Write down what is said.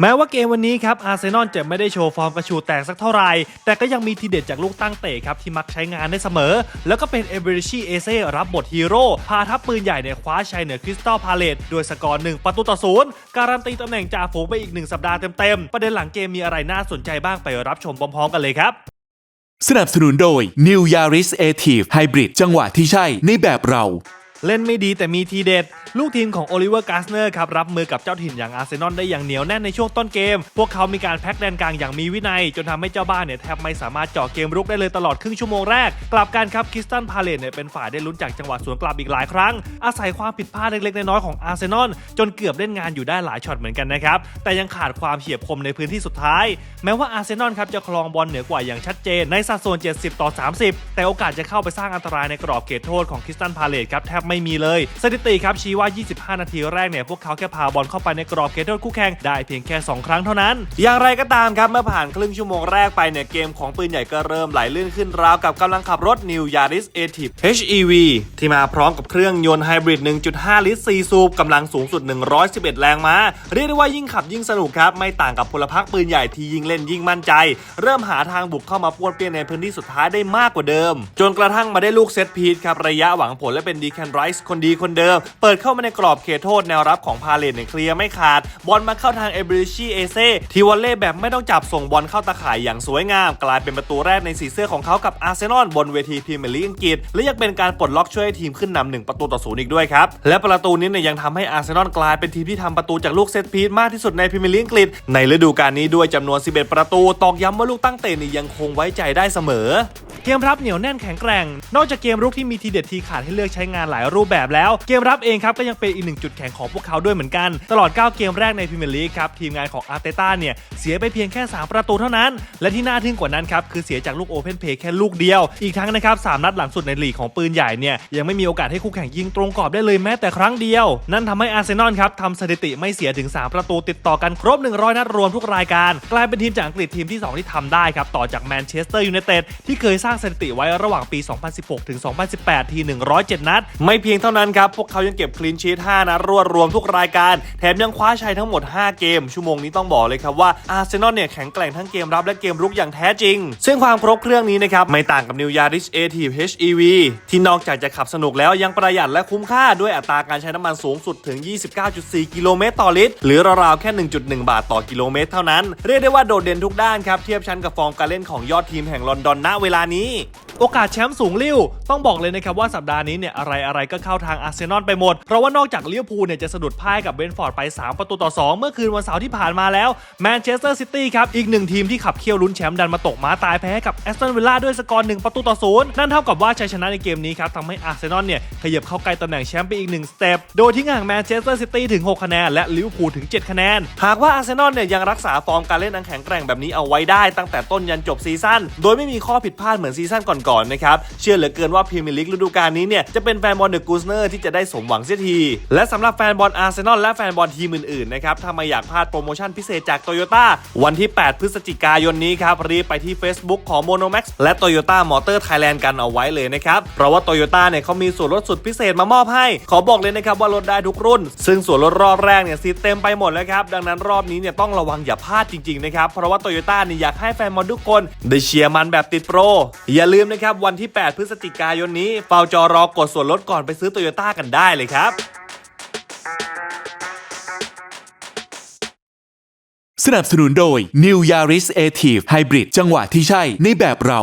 แม้ว่าเกมวันนี้ครับอาร์เซนอลจะไม่ได้โชว์ฟอร์มกระชูแตกสักเท่าไหร่ แต่ก็ยังมีทีเด็ดจากลูกตั้งเตะครับที่มักใช้งานได้เสมอ แล้วก็เป็นเอเบริชีเอเซ่รับบทฮีโร่พาทัพปืนใหญ่เนี่ยคว้าชัยเหนือคริสตัลพาเลตด้วยสกอร์หนึ่งประตูต่อศูนย์การันตีตำแหน่งจ่าฝูงไปอีกหนึ่งสัปดาห์เต็มๆ ประเด็นหลังเกมมีอะไรน่าสนใจบ้างไปรับชมพร้อมๆกันเลยครับสนับสนุนโดย New Yaris a t i v e Hybrid จังหวะที่ใช่ในแบบเรา เล่นไม่ดีแต่มีทีเด็ด ลูกทีมของโอลิเวอร์กาสเนอร์ครับรับมือกับเจ้าถิ่นอย่างอาร์เซนอลได้อย่างเหนียวแน่นในช่วงต้นเกม พวกเขามีการแพ็กแดนกลางอย่างมีวินัย จนทำให้เจ้าบ้านเนี่ยแทบไม่สามารถเจาะเกมรุกได้เลยตลอดครึ่งชั่วโมงแรก กลับกันครับคริสตันพาเลตเนี่ยเป็นฝ่ายได้ลุ้นจากจังหวะสวนกลับอีกหลายครั้ง อาศัยความผิดพลาดเล็กๆน้อยๆของอาร์เซนอลจนเกือบเล่นงานอยู่ได้หลายช็อตเหมือนกันนะครับแต่ยังขาดความเฉียบคมในพื้นที่สุดท้าย แม้ว่าอาร์เซนอลครับจะครองบอลเหนือกว่าอย่างชัดเจนในสัดส่วน 70 ต่อ 30 แต่โอกาสจะเข้าไปสร้างอันตรายในกรอบเขตโทษของคริสตันพาเลตครับแทบไม่มีเลย สถิติครับชี้ว่า 25 นาทีแรกเนี่ยพวกเขาแค่พาบอลเข้าไปในกรอบเขตโทษคู่แข่งได้เพียงแค่ 2 ครั้งเท่านั้น อย่างไรก็ตามครับเมื่อผ่านครึ่งชั่วโมงแรกไปเนี่ยเกมของปืนใหญ่ก็เริ่มไหลลื่นขึ้นราวกับกำลังขับรถ New Yaris a t i v HEV ที่มาพร้อมกับเครื่องยนต์ไฮบริด 1.5 ลิตร 4 สูบกำลังสูงสุด 111 แรงม้า เรียกได้ว่ายิ่งขับยิ่งสนุกครับ ไม่ต่างกับพลพรรคปืนใหญ่ที่ยิ่งเล่นยิ่งมั่นใจ เริ่มหาทางบุกเข้ามาป้วนเปี้ยนในพื้นที่สุดท้ายได้มากกว่าเดิม จนกระทั่งมาได้ลูกเซตพีทครับ ระยะหวังผลและเป็นดีแคนไรส์คนดีคนเดิม เปิดเข้ามาในกรอบเขตโทษแนวรับของพาเลตเนี่ยเคลียร์ไม่ขาด บอลมาเข้าทางเอเบริชีเอเซ่ทีวอลเล่แบบไม่ต้องจับส่งบอลเข้าตาข่ายอย่างสวยงาม กลายเป็นประตูแรกในสีเสื้อของเขากับอาร์เซนอลบนเวทีพรีเมียร์ลีกอังกฤษและยังเป็นการปลดล็อกช่วยให้ทีมขึ้นนำหนึ่งประตูต่อศูนย์อีกด้วยครับและประตูนี้เนี่ยยังทำให้อาร์เซนอลกลายเป็นทีมที่ทำประตูจากลูกเซตพีทมากที่สุดในพรีเมียร์ลีกอังกฤษในฤดูกาลนี้ด้วยจำนวน 11 ประตูตอกย้ำว่าลูกตั้งเตะนี่ยังคงไว้ใจได้เสมอ เกมรับเหนียวแน่นแข็งแกร่ง นอกจากเกมรุกที่มีทีเด็ดทีขาดให้เลือกใช้งานหลายรูปแบบแล้ว เกมรับเองครับก็ยังเป็นอีกหนึ่งจุดแข็งของพวกเขาด้วยเหมือนกัน ตลอด 9 เกมแรกในพรีเมียร์ลีกครับทีมงานของอาร์เตต้าเนี่ยเสียไปเพียงแค่ 3 ประตูเท่านั้น และที่น่าทึ่งกว่านั้นครับคือเสียจากลูกโอเพนเพย์แค่ลูกเดียว อีกทั้งนะครับสามนัดหลังสุดในลีกของปืนใหญ่เนี่ยยังไม่มีโอกาสให้คู่แข่งยิงตรงกรอบได้เลยแม้แต่ครั้งเดียว นั่นทำให้อาร์เซนอลครับทำสถิติไม่เสียถึง 3 ประตูติดต่อกันครบ 100 นัดรวมทุกรายการ กลายเป็นทีมจากอังกฤษทีมที่ 2 ที่ทำได้ครับต่อจากแมนเชสเตอร์ยูไนเต็ดที่เคยสร้างสถิติไว้ระหว่างปี 2016 ถึง 2018 ที107 นัด ไม่เพียงเท่านั้นครับ พวกเขายังเก็บคลีนชีท5 นัดรวดรวมทุกรายการ แถมยังคว้าชัยทั้งหมด 5 เกม ชั่วโมงนี้ต้องบอกเลยครับว่าอาร์เซนอลเนี่ยแข็งแกร่งทั้งเกมรับและเกมรุกอย่างแท้จริง ซึ่งความครบเครื่องนี้นะครับไม่ต่างกับนิวยาริสเอที HEV ที่นอกจากจะขับสนุกแล้วยังประหยัดและคุ้มค่าด้วยอัตราการใช้น้ำมันสูงสุดถึง 29.4 กิโลเมตรต่อลิตร หรือราวๆแค่ 1.1 บาทต่อกิโลเมตรเท่านั้น เรียกได้ว่าโดดเด่นทุกด้านครับเทียบชั้นกับฟอร์มการเล่นของยอดทีมแห่งลอนดอนณเวลานี้に โอกาสแชมป์สูงลิ่วต้องบอกเลยนะครับว่าสัปดาห์นี้เนี่ยอะไรอะไรก็เข้าทางอาร์เซนอลไปหมด เพราะว่านอกจากลิเวอร์พูลเนี่ยจะสะดุดพ่ายกับเบนฟอร์ดไป 3 ประตูต่อ 2 เมื่อคืนวันเสาร์ที่ผ่านมาแล้วแมนเชสเตอร์ซิตี้ครับอีกหนึ่งทีมที่ขับเคี่ยวลุ้นแชมป์ดันมาตกม้าตายแพ้กับแอสตันวิลล่าด้วยสกอร์1ประตูต่อศูนย์นั่นเท่ากับว่าชัยชนะในเกมนี้ครับทำให้อาร์เซนอลเนี่ยขยับเข้าใกล้ตำแหน่งแชมป์ไปอีกหนึ่งสเต็ปโดยที่ห่างแมนเชสเตอร์ซิตี้ถึง 6 คะแนนและลิเวอร์พูลถึง 7 คะแนน หากว่าอาร์เซนอลเนี่ยยังรักษาฟอร์มการเล่นอันแข็งแกร่งแบบนี้เอาไว้ได้ตั้งแต่ต้นยันจบซีซั่นโดยไม่มีข้อผิดพลาดเหมือนซีซั่นก่อนๆนะครับ เชื่อเหลือเกินว่าพรีเมียร์ลีกฤดูกาลนี้เนี่ยจะเป็นแฟนบอลเดอะกูสเนอร์ที่จะได้สมหวังเสียที และสำหรับแฟนบอลอาร์เซนอลและแฟนบอลทีมอื่นๆนะครับถ้าไม่อยากพลาดโปรโมชั่นพิเศษจากโตโยต้าวันที่ 8 พฤศจิกายนนี้ครับรีบไปที่ Facebook ของ Monomax และ Toyota Motor Thailand กันเอาไว้เลยนะครับ เพราะว่า Toyota เนี่ยเขามีส่วนลดสุดพิเศษมามอบให้ ขอบอกเลยนะครับว่าลดได้ทุกรุ่น ซึ่งส่วนลดรอบแรกเนี่ยซีเต็มไปหมดแล้วครับ ดังนั้นรอบนี้เนี่ยต้องระวังอย่าพลาดจริงๆนะครับ เพราะว่า Toyota เนี่ยอยากให้แฟนบอลทุกคน ได้เชียร์มันแบบติดโปร อย่าลืมนะครับ วันที่ 8 พฤศจิกายนนี้เฝ้าจอรอกดส่วนลดก่อนไปซื้อโตโยต้ากันได้เลยครับ สนับสนุนโดย New Yaris Active Hybrid จังหวะที่ใช่ในแบบเรา